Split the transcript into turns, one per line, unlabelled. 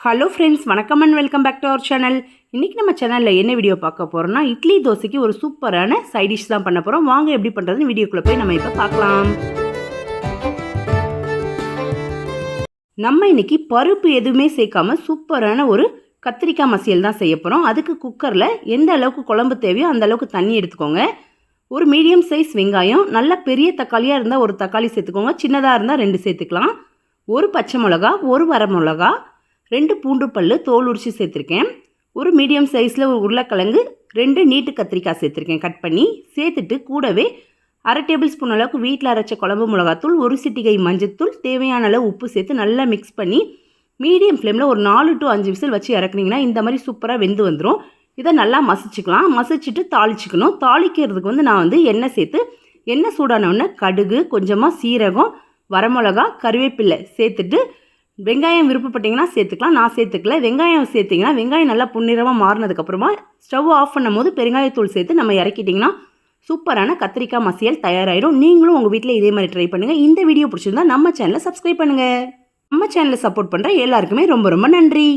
Hello friends வணக்கம் and welcome back to our channel இன்றைக்கி நம்ம சேனலில் என்ன வீடியோ பார்க்க போகிறோம்னா இட்லி தோசைக்கு ஒரு சூப்பரான சைட் டிஷ் தான் பண்ண போகிறோம் வாங்க எப்படி பண்ணுறதுன்னு வீடியோக்குள்ளே போய் நம்ம இப்போ பார்க்கலாம். நம்ம இன்னைக்கு பருப்பு எதுவுமே சேர்க்காம சூப்பரான ஒரு கத்திரிக்காய் மசியல் தான் செய்ய போகிறோம் அதுக்கு குக்கரில் எந்த அளவுக்கு குழம்பு தேவையோ அந்த அளவுக்கு தண்ணி எடுத்துக்கோங்க. ஒரு மீடியம் சைஸ் வெங்காயம் நல்ல பெரிய தக்காளியாக இருந்தால் ஒரு தக்காளி சேர்த்துக்கோங்க. சின்னதாக இருந்தால் ரெண்டு சேர்த்துக்கலாம். ஒரு பச்சை மிளகா ஒரு வர மிளகா ரெண்டு பூண்டு பல் தோல் உரிச்சு சேர்த்துருக்கேன். ஒரு மீடியம் சைஸில் ஒரு உருளைக்கிழங்கு ரெண்டு நீட்டு கத்திரிக்காய் சேர்த்துருக்கேன் கட் பண்ணி. சேர்த்துட்டு கூடவே அரை டேபிள் ஸ்பூன் அளவுக்கு வீட்டில் அரைச்ச குழம்பு மிளகாத்தூள் ஒரு சிட்டிகை மஞ்சத்தூள் தேவையான அளவு உப்பு சேர்த்து நல்லா மிக்ஸ் பண்ணி மீடியம் ஃப்ளேமில் ஒரு நாலு டு அஞ்சு விசில் வச்சு இறக்குனீங்கன்னா இந்த மாதிரி சூப்பராக வெந்து வந்துடும் இதை நல்லா மசிச்சுக்கலாம். மசிச்சுட்டு தாளிச்சுக்கணும். தாளிக்கிறதுக்கு வந்து நான் வந்து எண்ணெய் சேர்த்து எண்ணெய் சூடானவுடனே கடுகு கொஞ்சமாக சீரகம் வரமிளகா கருவேப்பிலை சேர்த்துட்டு வெங்காயம் விருப்பப்பட்டிங்கன்னா சேர்த்துக்கலாம் நான் சேர்த்துக்கல. வெங்காயம் சேர்த்திங்கன்னா வெங்காயம் நல்லா புன்னிறமாக மாறினதுக்கப்புறமா ஸ்டவ் ஆஃப் பண்ணும்போது பெருங்காயத்தூள் சேர்த்து நம்ம இறக்கிட்டிங்கன்னா சூப்பரான கத்திரிக்காய் மசியல் தயாராகிடும் நீங்களும் உங்கள் வீட்டில் இதே மாதிரி ட்ரை பண்ணுங்கள் இந்த வீடியோ பிடிச்சிருந்தா நம்ம சேனலை சப்ஸ்கிரைப் பண்ணுங்கள் நம்ம சேனலை சப்போர்ட் பண்ணுற எல்லாருக்குமே ரொம்ப ரொம்ப நன்றி.